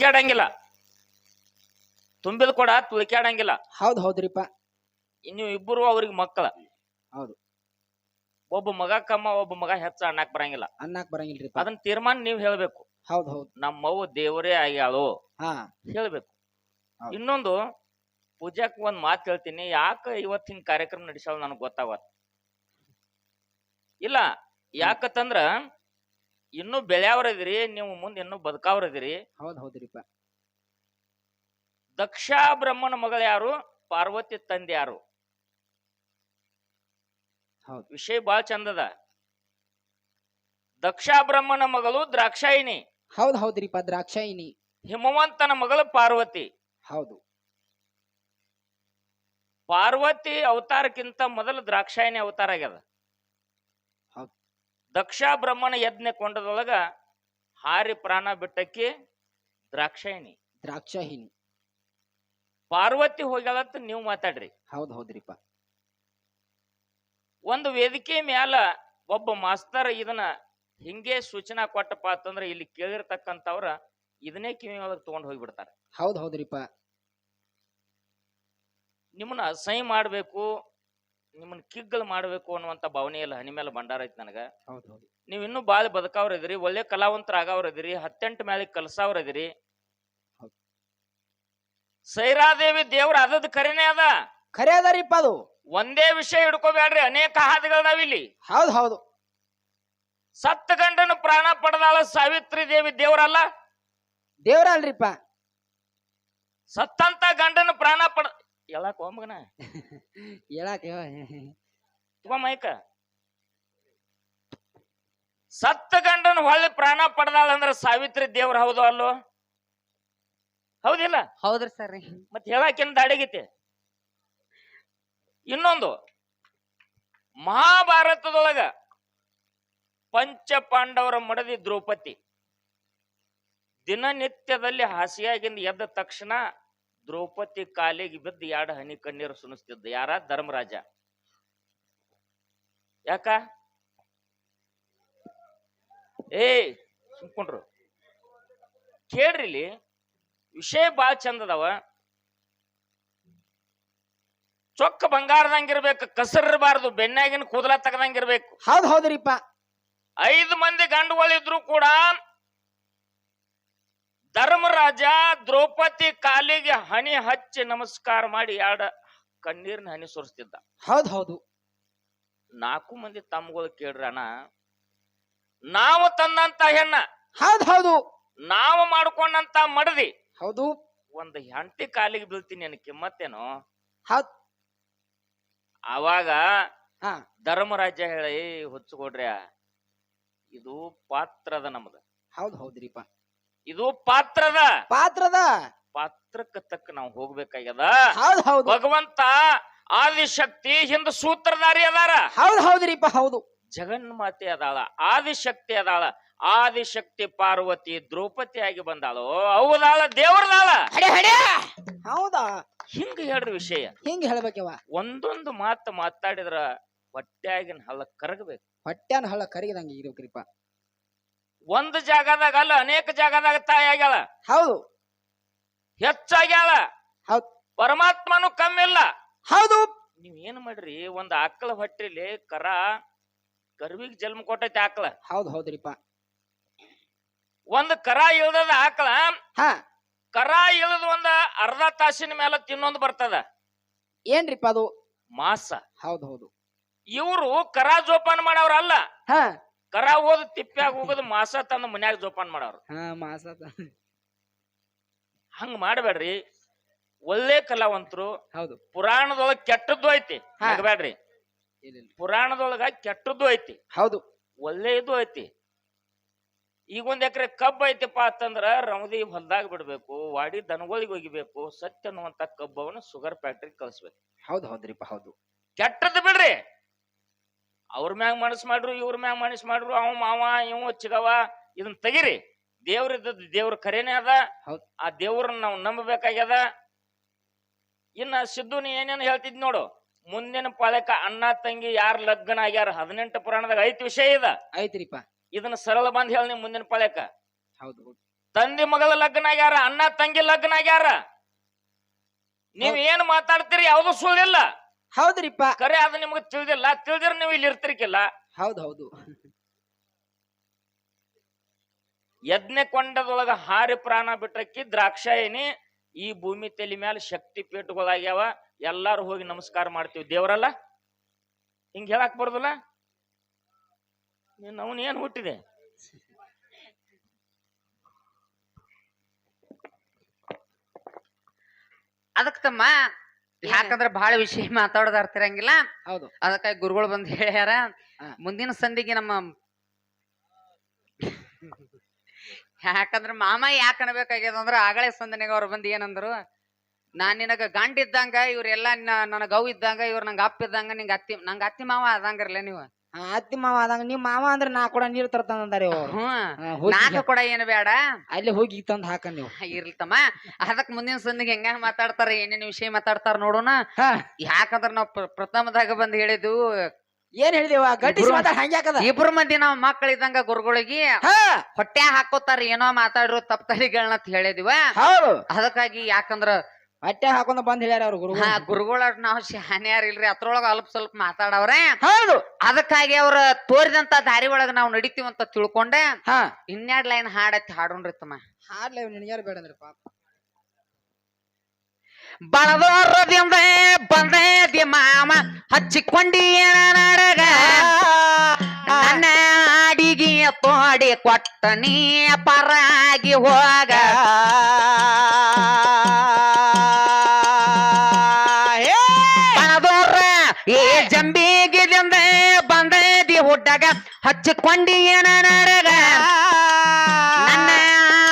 ತುಳಿಕ್ಯಾಡಂಗಿಲ್ಲ. ತುಂಬಿದ ಕೊಡ ತುಳ್ಕ್ಯಾಡಂಗಿಲ್ಲ. ಹೌದ್ ಹೌದ್ರಿಪ್ಪ ಇನ್ನು ಇಬ್ಬರು ಅವ್ರಿಗೆ ಮಕ್ಕಳ. ಹೌದು. ಒಬ್ಬ ಮಗ ಕಮ್ಮ ಒಬ್ಬ ಮಗ ಹೆಚ್ಚ ಅಣ್ಣಾಕ್ ಬರಂಗಿಲ್ಲ. ಅನ್ನಕ್ ಬರಂಗಿಲ್ಲ ಅದನ್ನ ತೀರ್ಮಾನ ನೀವ್ ಹೇಳ್ಬೇಕು. ಹೌದ್ ಹೌದ್. ನಮ್ಮವ್ವ ದೇವರೇ ಆಗ್ಯಾಳು ಹಾ. ಹೇಳ್ಬೇಕು. ಹೌದು. ಇನ್ನೊಂದು ಪೂಜಾಕ್ ಒಂದ್ ಮಾತು ಹೇಳ್ತೀನಿ. ಯಾಕ ಇವತ್ತಿನ ಕಾರ್ಯಕ್ರಮ ನಡೆಸಲು ನನಗೆ ಗೊತ್ತಾಗತ್ ಇಲ್ಲ ಯಾಕತ್ತಂದ್ರ ಇನ್ನೂ ಬೆಳ್ಯಾವ್ರದಿರಿ ನೀವು ಮುಂದೆ ಇನ್ನೂ ಬದುಕಾವ್ರದಿರಿ ಹೌದ್ ಹೌದ್ರಿಪ್ಪ. ದಕ್ಷ ಬ್ರಹ್ಮನ ಮಗಳು ಯಾರು? ಪಾರ್ವತಿ ತಂದೆ ಯಾರು? ಹೌದು. ವಿಷಯ ಬಾಳ ಚಂದದ. ದಕ್ಷ ಬ್ರಹ್ಮನ ಮಗಳು ದ್ರಾಕ್ಷಾಯಿನಿ ಹೌದ್ ಹೌದ್ರಿಪ್ಪ ದ್ರಾಕ್ಷಾಯಿನಿ ಹಿಮವಂತನ ಮಗಳು ಪಾರ್ವತಿ. ಹೌದು. ಪಾರ್ವತಿ ಅವತಾರಕ್ಕಿಂತ ಮೊದಲು ದ್ರಾಕ್ಷಾಯಿನಿ ಅವತಾರ ಆಗ್ಯದ. ದಕ್ಷ ಬ್ರಹ್ಮನ ಯಜ್ಞ ಕೊಂಡದೊಳಗ ಹಾರಿ ಪ್ರಾಣ ಬಿಟ್ಟಕ್ಕೆ ದ್ರಾಕ್ಷಾಯಿಣಿ. ದ್ರಾಕ್ಷಾಯಿನಿ ಪಾರ್ವತಿ ಹೋಗ್ಯಾಳಂತ ನೀವು ಮಾತಾಡ್ರಿ. ಹೌದ್ ಹೌದ್ರಿಪ್ಪ. ಒಂದು ವೇದಿಕೆ ಮ್ಯಾಲ ಒಬ್ಬ ಮಾಸ್ತರ್ ಇದನ್ನ ಹಿಂಗೆ ಸೂಚನಾ ಕೊಟ್ಟಪ್ಪ ಅಂತಂದ್ರೆ ಇಲ್ಲಿ ಕೇಳಿರ್ತಕ್ಕಂಥವ್ರ ಇದನ್ನೇ ಕಿವಿ ಒಳಗೆ ತಗೊಂಡ್ ಹೋಗ್ಬಿಡ್ತಾರೆ. ಹೌದ್ ಹೌದ್ರಿಪ್ಪ. ನಿಮ್ಮನ್ನ ಅಸಹ್ಯ ಮಾಡ್ಬೇಕು ನಿಮ್ಮನ್ನ ಕಿಗ್ಗಲ್ ಮಾಡಬೇಕು ಅನ್ನುವಂತ ಭಾವನೆ ಇಲ್ಲ ಹನಿ ಮೇಲೆ ಭಂಡಾರ ಐತಿ ನನಗ. ಹೌದ್ ಹೌದು. ನೀವು ಇನ್ನೂ ಬಾಳ ಬದುಕವ್ರ ಇದ್ರಿ ಒಳ್ಳೆ ಕಲಾವಂತರಾಗವ್ರ ಇದ್ರಿ ಹತ್ತೆಂಟು ಮೇಲೆ ಕಲ್ಸವ್ರ ಇದ್ರಿ ಸೈರಾ ಸೈರಾದೇವಿ ದೇವ್ರ ಅದದ್ ಕರೆನೇ ಅದ. ಖರೆ ಅದರಿಪ್ಪ ಅದು. ಒಂದೇ ವಿಷಯ ಹಿಡ್ಕೋಬೇಡ್ರಿ ಅನೇಕ ಹಾದಿಗಳದಾವ ಇಲ್ಲಿ ಹೌದ್ ಹೌದು. ಸತ್ತ ಗಂಡನ ಪ್ರಾಣ ಪಡೆದಾಳ ಸಾವಿತ್ರಿ ದೇವಿ ದೇವ್ರಲ್ಲ. ದೇವ್ರ ಅಲ್ರಿಪ್ಪ ಸತ್ತಂತ ಗಂಡನ ಪ್ರಾಣ ಪಡ ಎಲ್ಲಾಕ ಮಗನ ಹೇಳಕ್ ತಗೋ ಮೈಕ. ಸತ್ತ ಗಂಡನ ಹೊಳ್ಳಿ ಪ್ರಾಣ ಪಡೆದಾಳ ಅಂದ್ರ ಸಾವಿತ್ರಿ ದೇವ್ರ ಹೌದು ಅಲ್ಲೋ? ಹೌದಿಲ್ಲ? ಹೌದ್ರಿ ಸರ್. ಮತ್ ಹೇಳಾಕೇನ್ ದಾಡಿಗೈತಿ. ಇನ್ನೊಂದು ಮಹಾಭಾರತದೊಳಗ ಪಂಚ ಪಾಂಡವರ ಮಡದಿ ದ್ರೌಪದಿ ದಿನನಿತ್ಯದಲ್ಲಿ ಹಾಸಿಯಾಗಿಂದ ಎದ್ದ ತಕ್ಷಣ ದ್ರೌಪದಿ ಕಾಲಿಗೆ ಬಿದ್ದು ಎರಡು ಹನಿ ಕಣ್ಣೀರು ಸುನಿಸ್ತಿದ್ದ ಯಾರ? ಧರ್ಮರಾಜ. ಯಾಕ? ಏ ಸುಮ್ಕೊಂಡ್ರು. ಕೇಳ್ರಿಲಿ ವಿಷಯ ಬಾಳ ಚಂದ ಅದಾವ ಚೊಕ್ಕ ಬಂಗಾರದಂಗಿರ್ಬೇಕು ಕಸರಿರಬಾರ್ದು ಬೆನ್ನಾಗಿನ ಕೂದಲ ತೆಗದಂಗಿರ್ಬೇಕು ಹೌದ್ ಹೌದ್ರಿಪ್ಪ. ಐದು ಮಂದಿ ಗಂಡುಗಳಿದ್ರು ಕೂಡ ಧರ್ಮರಾಜ ದ್ರೌಪದಿ ಕಾಲಿಗೆ ಹನಿ ಹಚ್ಚಿ ನಮಸ್ಕಾರ ಮಾಡಿ ಎರಡ ಕಣ್ಣೀರಿನ ಹನಿ ಸುರಿಸ್ತಿದ್ದ. ಹೌದು ಹೌದು. ನಾಲ್ಕು ಮಂದಿ ತಮ್ಮಗಳು ಕೇಳ್ರಣ ನಾವು ತಂದಂತ ಹೆಣ್ಣ. ಹೌದು ಹೌದು. ನಾವು ಮಾಡ್ಕೊಂಡಂತ ಮಡದಿ. ಹೌದು. ಒಂದು ಹೆಂಡತಿ ಕಾಲಿಗೆ ಬೀಳ್ತೀನಿ ನನ್ ಕಿಮ್ಮತ್ತೇನು ಹೌದ್. ಆವಾಗ ಹಾ. ಧರ್ಮರಾಜ ಹೇಳಿ ಹೊಚ್ಕೊಡ್ರ್ಯಾ ಇದು ಪಾತ್ರದ ನಮ್ದು. ಹೌದ್ ಹೌದ್ರಿಪ್ಪ. ಇದು ಪಾತ್ರದ ಪಾತ್ರದ. ಪಾತ್ರಕ್ಕ ತಕ್ಕ ನಾವು ಹೋಗ್ಬೇಕಾಗ್ಯದ. ಹೌದ್ ಹೌದು. ಭಗವಂತ ಆದಿಶಕ್ತಿ ಹಿಂದ ಸೂತ್ರಧಾರಿ ಅದಾರ. ಹೌದ್ ಹೌದ್ರಿಪ್ಪ ಹೌದು. ಜಗನ್ಮಾತೆ ಅದಾಳ ಆದಿಶಕ್ತಿ ಅದಾಳ. ಆದಿಶಕ್ತಿ ಪಾರ್ವತಿ ದ್ರೌಪದಿ ಆಗಿ ಬಂದಾಳು ಹೌದಾಳ ದೇವ್ರದಾಳ. ಹೌದಾ? ಹಿಂಗ ಹೇಳ್ರಿ ವಿಷಯ. ಹಿಂಗ್ ಹೇಳ್ಬೇಕವ ಒಂದೊಂದು ಮಾತು ಮಾತಾಡಿದ್ರ ಹೊಟ್ಯಾಗಿನ ಹಲ್ಲ ಕರಗಬೇಕು. ಹೊಟ್ಟೆನ ಹಳ್ಳ ಕರಗಿದಂಗೆ ಇರ್ಬೇಕ್ರಿಪ್ಪ. ಒಂದು ಜಾಗದಾಗ ಅಲ್ಲ ಅನೇಕ ಜಾಗದಾಗ ತಾಯಿ ಆಗ್ಯಾಳ. ಹೌದು. ಹೆಚ್ಚಾಗ್ಯಾಳ. ಹೌದು. ಪರಮಾತ್ಮನು ಕಮ್ಮಿಲ್ಲ ಹೌದು. ನೀವ್ ಏನ್ ಮಾಡ್ರಿ ಒಂದ್ ಆಕಳ ಹೊಟ್ಟಿಲಿ ಕರ ಕರ್ವಿಗ್ ಜನ್ಮ ಕೊಟ್ಟೈತಿ ಆಕಳ. ಹೌದು ಹೌದ್ರಿಪ್ಪ. ಒಂದ್ ಕರ ಇಳ್ದದ ಆಕಳ ಹಾ. ಕರ ಇಳ್ದ ಒಂದ ಅರ್ಧ ತಾಸಿನ ಮೇಲೆ ತಿನ್ನೊಂದು ಬರ್ತದ. ಏನ್ರಿಪ್ಪ ಅದು? ಮಾಸ. ಹೌದು ಹೌದು. ಇವರು ಕರ ಜೋಪಾನ ಮಾಡವ್ರಲ್ಲ. ಹಾ. ಕರ ಹೋದ ತಿಪ್ಪ್ಯಾಗ ಹೋಗೋದು ಮಾಸ ತಂದ ಮನ್ಯಾಗ ಜೋಪಾನ ಮಾಡವ್ರು ಹಾ ಮಾಸ ಹಂಗ ಮಾಡಬೇಡ್ರಿ. ಒಳ್ಳೆ ಕಲಾವಂತರು. ಹೌದು. ಪುರಾಣದೊಳಗ ಕೆಟ್ಟದ್ದು ಐತಿ. ಹಾ. ನಗಬೇಡ್ರಿ ಇಲ್ಲ ಪುರಾಣದೊಳಗ ಕೆಟ್ಟದ್ದು ಐತಿ. ಹೌದು. ಒಳ್ಳೆಯದು ಐತಿ. ಈಗ ಒಂದ್ ಎಕರೆ ಕಬ್ಬು ಐತಿಪ್ಪ ಅಂತಂದ್ರ ರಮದಿ ಹೊಲ್ದಾಗ ಬಿಡ್ಬೇಕು ವಾಡಿ ದನಗಳಿಗೆ ಒಗಿಬೇಕು ಸತ್ಯ ಅನ್ನುವಂತ ಕಬ್ಬವನ್ನು ಶುಗರ್ ಫ್ಯಾಕ್ಟ್ರಿ ಕಳಿಸ್ಬೇಕು. ಹೌದ್ ಹೌದ್ರಿಪ್ಪ ಹೌದು. ಕೆಟ್ಟದ್ದು ಬಿಡ್ರಿ. ಅವ್ರ ಮ್ಯಾಗ ಮನಸ್ ಮಾಡ್ರು ಇವ್ರ ಮ್ಯಾಗ ಮನಸ್ ಮಾಡ್ರು ಅವ ಮಾವ ಇವ ಚಿಗವ ಇದನ್ನ ತೆಗಿರಿ. ದೇವ್ರ ಇದ್ದದ್ದು ದೇವ್ರ ಕರೇನೆ ಅದ. ಆ ದೇವ್ರನ್ನ ನಾವು ನಂಬಬೇಕಾಗ್ಯದ. ಇನ್ನ ಸಿದ್ದು ನೀ ಏನೇನು ಹೇಳ್ತಿದ್ ನೋಡು. ಮುಂದಿನ ಪಾಳಕ ಅಣ್ಣ ತಂಗಿ ಯಾರ ಲಗ್ನ ಆಗ್ಯಾರ ಹದಿನೆಂಟು ಪುರಾಣದಾಗ ಐತಿ ವಿಷಯ ಇದ. ಐತ್ರಿಪ್ಪ. ಇದನ್ನ ಸರಳ ಬಂದ್ ಹೇಳಿ ಮುಂದಿನ ಪಾಳ್ಯಕ ಹೌದು ತಂದಿ ಮಗಳ ಲಗ್ನ ಆಗ್ಯಾರ ಅಣ್ಣ ತಂಗಿ ಲಗ್ನ ಆಗ್ಯಾರ. ನೀವ್ ಏನ್ ಮಾತಾಡ್ತೀರಿ ಯಾವ್ದು ಸುಳ್ಳಿಲ್ಲ. ಹೌದ್ರಿಪ್ಪ. ಕರೆ ಅದು ನಿಮ್ಗೆ ತಿಳಿದಿಲ್ಲ. ತಿಳಿದ್ರೆ ನೀವು ಇಲ್ಲಿ ಇರ್ತಿರ್ಕಿಲ್ಲ. ಹೌದ್ ಹೌದು. ಯಜ್ಞ ಕೊಂಡದೊಳಗ ಹಾರಿ ಪ್ರಾಣ ಬಿಟ್ಟಕ್ಕಿ ದ್ರಾಕ್ಷಾಯಿನಿ ಈ ಭೂಮಿ ತಲೆ ಮ್ಯಾಲ ಶಕ್ತಿ ಪೀಠಗಳಾಗ್ಯಾವ. ಎಲ್ಲಾರು ಹೋಗಿ ನಮಸ್ಕಾರ ಮಾಡ್ತೀವಿ. ದೇವರಲ್ಲ? ಹಿಂಗ್ ಹೇಳಕ್ ಬರ್ದಲ್ಲ? ನೀನ್ ಅವನ್ ಏನ್ ಹುಟ್ಟಿದೆ? ಅದಕ್ಕೆ ತಮ್ಮ ಯಾಕಂದ್ರ ಬಹಳ ವಿಷಯ ಮಾತಾಡೋದ್ ಅರ್ತಿರಂಗಿಲ್ಲ ಹೌದು. ಅದಕ್ಕಾಗಿ ಗುರುಗಳು ಬಂದ್ ಹೇಳ್ಯಾರ. ಮುಂದಿನ ಸಂದಿಗೆ ನಮ್ಮ ಯಾಕಂದ್ರ ಮಾಮ ಯಾಕೆ ಅನ್ಬೇಕಾಗ್ಯದ ಅಂದ್ರ ಆಗಳೇ ಸಂದನೆಗೆ ಅವ್ರು ಬಂದು ಏನಂದ್ರು ನಾನ್ ನಿನಗ ಗಂಡ ಇದ್ದಂಗ ಇವ್ರೆಲ್ಲಾ ನನ್ನ ಗೌ ಇದ್ದಂಗ ಇವ್ರ ನಂಗ ಅಪ್ಪ ಇದ್ದಂಗ ನಿಂಗ ಅತ್ತಿ ನಂಗ ಅತ್ತಿ ಮಾವ ಆದಂಗಿರ್ಲ ನೀವು. ಅತ್ತಿ ಮಾವ ಆದಂಗ ನಿಮ್ ಮಾವ ಅಂದ್ರೆ ನಾ ಕೂಡ ನೀರ್ ತರ್ತಾನಂದಾರೆ ಅವ್ರು ಹ್ಮ್. ಹೋಗಿ ನಾಕ ಕೂಡ ಏನು ಬೇಡ ಅಲ್ಲಿ ಹೋಗಿ ತಂದ್ ಹಾಕ ನೀವು. ಇರ್ಲಿ ತಮ್ಮ. ಅದಕ್ ಮುಂದಿನ ಸಂದಿಗೆ ಹೆಂಗ ಮಾತಾಡ್ತಾರ ಏನೇನ್ ವಿಷಯ ಮಾತಾಡ್ತಾರ ನೋಡೋಣ. ಹಾ. ಯಾಕಂದ್ರ ನಾವ್ ಪ್ರ- ಪ್ರಥಮದಾಗ ಬಂದ್ ಹೇಳಿದ್ವು ಏನ್ ಹೇಳಿದೇವ? ಗಟ್ಟಿ ಮಾತಾಡ ಹಂಗ್ಯಾಕದ ಇಬ್ರು ಮಂದಿ ನಾವ್ ಮಕ್ಕಳಿದ್ದಂಗ ಗುರುಗಳಿಗೆ ಹಾ. ಹೊಟ್ಟೆ ಹಾಕೋತಾರ ಏನೋ ಮಾತಾಡ್ರು ತಪ್ಪತಡಿಗಳನ್ನ ಅಂತ ಹೇಳಿದಿವ. ಹೌದು. ಅದಕ್ಕಾಗಿ ಯಾಕಂದ್ರ ಹೊಟ್ಟೆ ಹಾಕೊಂಡು ಬಂದ್ ಹೇಳ್ಯಾರ ಅವ್ರು ಗುರು ಹಾ ಗುರುಗಳ ನಾವು ಶಾನ್ಯಾರ ಇಲ್ರಿ ಅದ್ರೊಳಗ ಅಲ್ಪ ಸ್ವಲ್ಪ ಮಾತಾಡವ್ರೆ. ಹೌದು. ಅದಕ್ಕಾಗಿ ಅವ್ರ ತೋರಿದಂತ ದಾರಿ ಒಳಗ ನಾವು ನಡಿತೀವಂತ ತಿಳ್ಕೊಂಡೆ. ಹಾ. ಇನ್ನೆರಡ್ ಲೈನ್ ಹಾಡತ್ತಿ ಹಾಡೋಣ್ರಿ ತಮ್ಮ. ಹಾಡ್ಲೇ ಲೈವ್ ಬೇಡ ಅಂದ್ರೆ ಪಾಪ ಬಳದೋರದಿಂದ ಬಂದೇದಿ ಮಾಮ ಹಚ್ಚಿಕೊಂಡಿ ನಾಡಗ? ನನ್ನ ಅಡಿಗೆ ತೋಡಿ ಕೊಟ್ಟ ನೀ ಪರಾಗಿ ಹೋಗ. ಹುಡ್ಡಗ ಹಚ್ಚಿಕೊಂಡಿ ನನ್ನ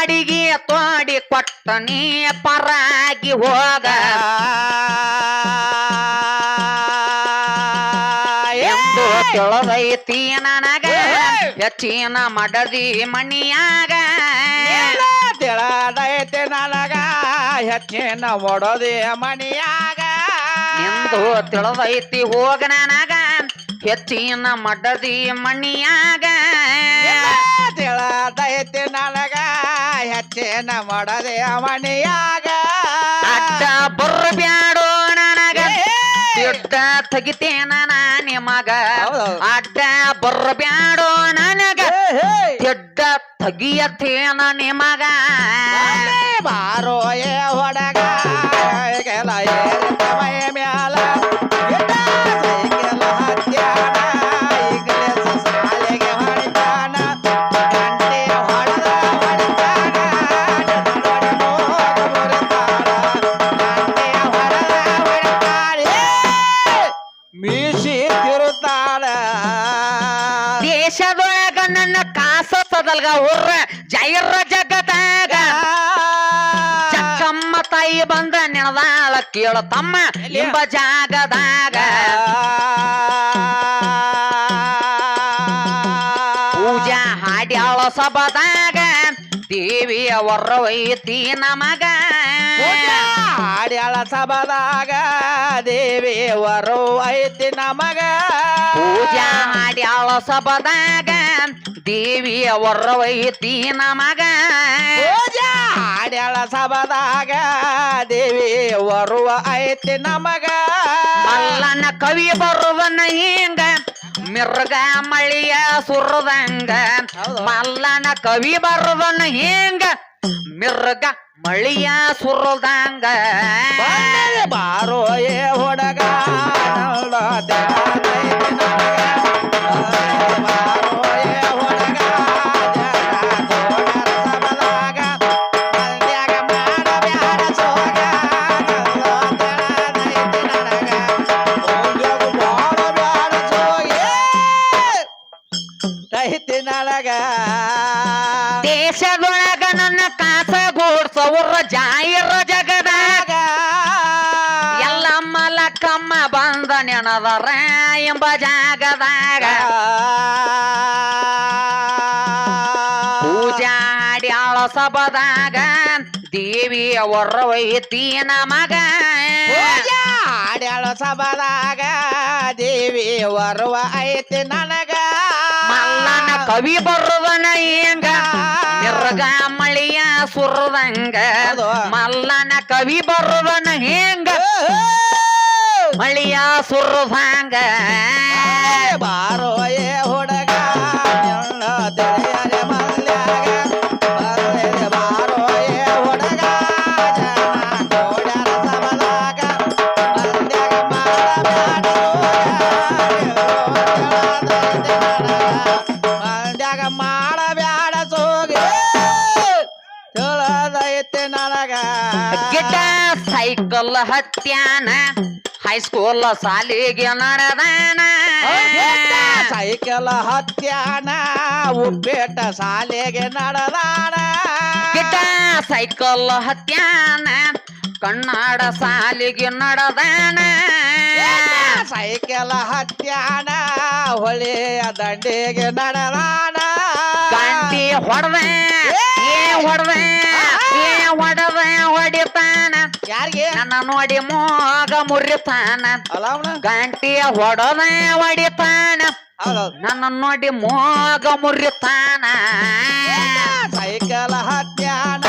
ಅಡಿಗೆ ತೋಡಿ ಕೊಟ್ಟ ನೀ ಪರಾಗಿ ಹೋಗ. ಎಂದು ತಿಳಿದೈತಿ ನನಗ ಹೆಚ್ಚಿನ ಮಡದಿ ಮಣಿಯಾಗ. ತಿಳದೈತೆ ನನಗ ಹೆಚ್ಚಿನ ಒಡದೆ ಮಣಿಯಾಗ. ಎಂದು ತಿಳದೈತಿ ಹೋಗ ನನಗ. ಹೆಚ್ಚಿನ ಮಡದಿ ಮಣಿಯಾಗ. ತಿಳದೈತಿ ನನಗ ಹೆಚ್ಚಿನ ಮಡದಿ ಮಣಿಯಾಗ. ಅಡ್ಡ ಬರ್ಬ್ಯಾಡೋ ನನಗ. ಯುದ್ಧ ತೆಗಿತೇನ ನಾ ನಿಮಗ. ಅಡ್ಡ ಅಡ್ಡ ಬರ್ಬ್ಯಾಡೋ ನನಗ. ತಿಡ್ಡ ತೆಗಿಯತೇನ ನಿಮಗ. ಬಾರೋ ಏ ಹೊಡಗ. ಕಾಸ ಊರ ಜೈರ ಜಗದಾಗ. ಚಕ್ಕಮ್ಮ ತಾಯಿ ಬಂದ ನೆನದಾಳ ಕೇಳ ತಮ್ಮ ಎಂಬ ಜಾಗದಾಗ. ಪೂಜಾ ಹಾಡ್ಯಾಳ ಸಬದಾಗ ದೇವಿಯ ಹೊರವೈತಿ ನಮಗ. ಹಾಡ್ಯಾಳ ಸಬದಾಗ ದೇವಿ ಐತಿ ನಮಗ. ಪೂಜಾ ಹಾಡ್ಯಾಳ ಸಬದಾಗ ದೇವಿಯ ಹೊರವೈತಿ ನಮಗ. ಪೂಜಾ ಆಡ್ಯಾಳ ಸಬದಾಗ ದೇವಿ ವರುವ ಐತಿ ನಮಗ. ಮಲ್ಲನ ಕವಿ ಬರುವನ ಹಿಂಗ ಮಿರ್ಗ ಮಳಿಯ ಸುರದಂಗ. ಮಲ್ಲನ ಕವಿ ಬರುವನ ಹಿಂಗ ಮಿರ್ಗ ಮಳಿಯ ಸುರದಂಗ. ಬಾರೋ ಏ ಹುಡುಗ. ಬಂದ ಎಂಬ ಜಾಗದಾಗ ಪೂಜಾ ಹಾಡ್ಯಾಳ ಸಬದಾಗ ದೇವಿ ಹೊರವೈತಿ ಮಗ. ಆಡ್ಯಾಳ ಸಬದಾಗ ದೇವಿ ವರುವ ಐತಿ ನನಗ. ಮಲ್ಲನ ಕವಿ ಬರುವನ ಹೆಂಗ? ಮಳಿಯ ಸುರದಂಗ. ಮಲ್ಲನ ಕವಿ ಬರುವನ ಹಿಂಗ? ಮಳಿಯ ಸುರದಂಗ ಬಾರೋ ಏ ಹುಡುಗ ಸೈಕಲ್ ಹತ್ಯಾನ. ಹೈಸ್ಕೂಲ್ ಸಾಲಿಗೆ ನಡದಾನ ಸೈಕಲ್ ಹತ್ಯಾನ ಉಪ್ಪೇಟ ಸಾಲಿಗೆ ನಡೆದಾನ ಗಿಡ್ಡ ಸೈಕಲ್ ಹತ್ಯಾನ ಕನ್ನಡ ಸಾಲಿಗೆ ನಡದಾನ ಸೈಕಲ್ ಹತ್ಯಾನ ಹೊಳೆಯ ದಂಡೆಗೆ ನಡೆದಾನ ಗಂಟಿ ಹೊಡೆದ ಏ ಹೊಡೆದ. ನನ್ನ ನೋಡಿ ಮೋಗ ಮುರಿತಾನ. ಗಂಟಿಯ ಹೊಡದ ಗಂಟಿ ಒಡಿ ಹೊಡಿತಾನ ಹೌದೌದು ನನ್ನ ನೋಡಿ ಮೋಗ ಮುರಿತಾನ. ಸೈಕಲ್ ಹತ್ಯಾನ